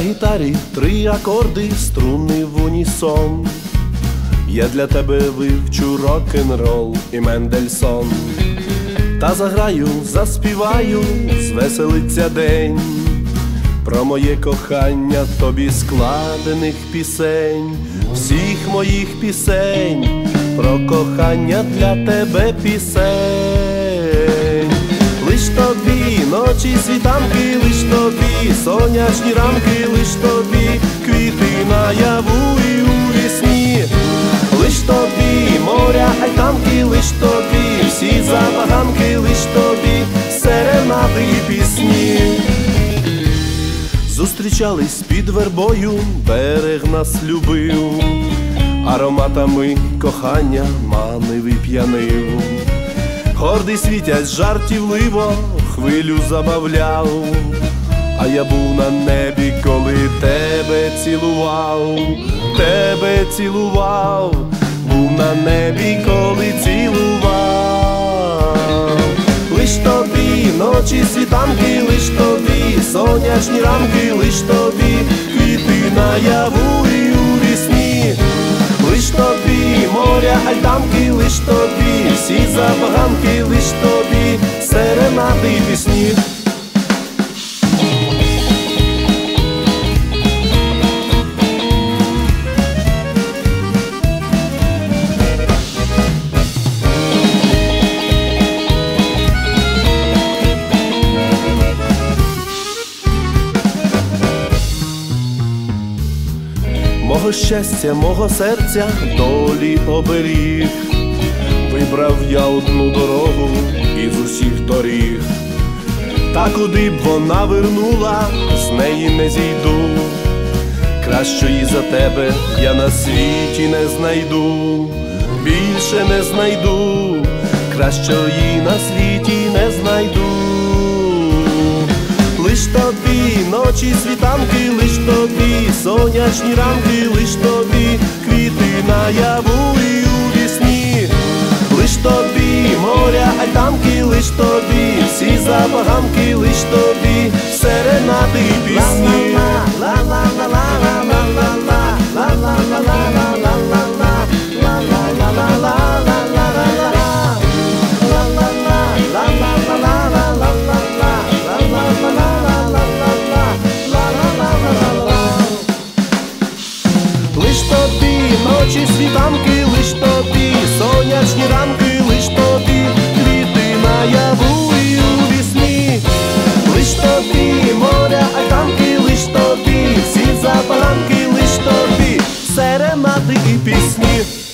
гітарі три акорди, струни в унісон. Я для тебе вивчу рок-н-рол і Мендельсон. Та заграю, заспіваю, звеселиться день. Про моє кохання тобі складених пісень, всіх моїх пісень, про кохання для тебе пісень. Ночі світанки, лиш тобі. Сонячні рамки, лиш тобі. Квіти наяву і у вісні, лиш тобі моря, гайтанки, лиш тобі. Всі забаганки, лиш тобі. Серенади і пісні. Зустрічались під вербою, берег нас любив, ароматами кохання манив і п'янив. Гордий світять жартівливо, хвилю забавляв, а я був на небі, коли тебе цілував, тебе цілував, був на небі, коли цілував. Лиш тобі ночі світанки, лиш тобі сонячні рамки, лиш тобі квіти наяву моря, альтанки, лиш тобі всі забаганки, лиш тобі серенади і пісні. Щастя, мого серця, долі оберіг, вибрав я одну дорогу із усіх доріг, та куди б вона вернула, з неї не зійду, кращої за тебе я на світі не знайду, більше не знайду, кращої на світі не знайду. Лиш тобі ночі світанки, лиш тобі сонячні ранки, лиш тобі квіти наяву і у вісні, лиш тобі моря, альтанки, лиш тобі всі забаганки, світанки, лиш тобі сонячні ранки, лиш тобі квіти наяву і у вісні, лиш тобі моря, альтанки, лиш тобі всі запаранки, лиш тобі серенади і пісні.